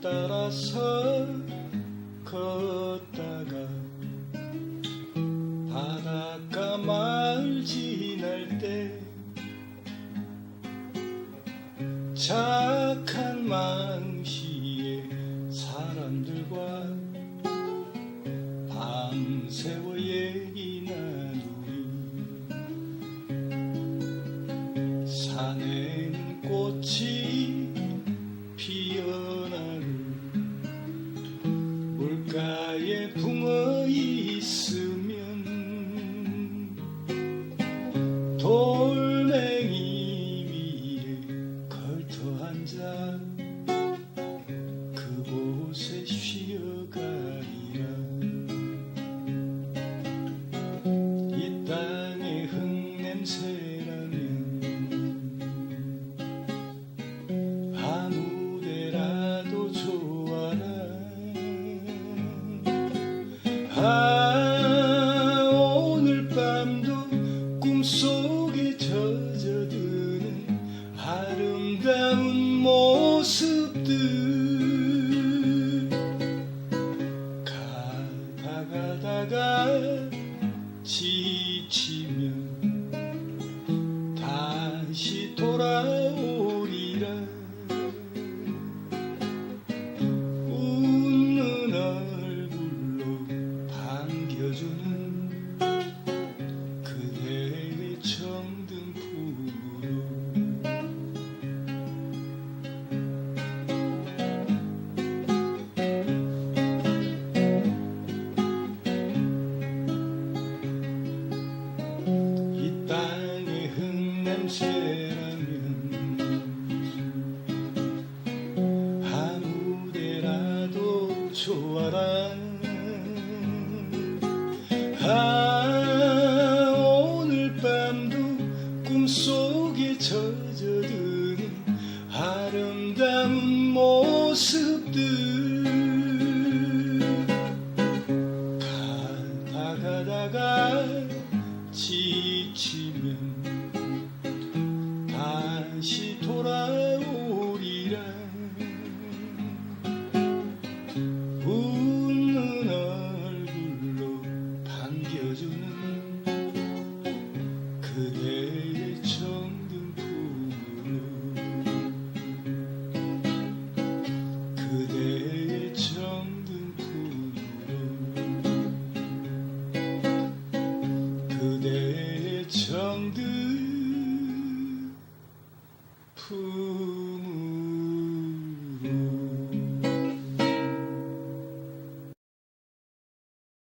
따라서 걷다가 바닷가 마을 지날 때 착한 망시에 사람들과 밤새워 얘기 나누니 산에 아 오늘 밤도 꿈속에 젖어드는 아름다운 모습들. 가다 가다가 지치면 다시 돌아 아 오늘 밤도 꿈속에 젖어드는 아름다운 모습들. 가다가다가 지치면 唱的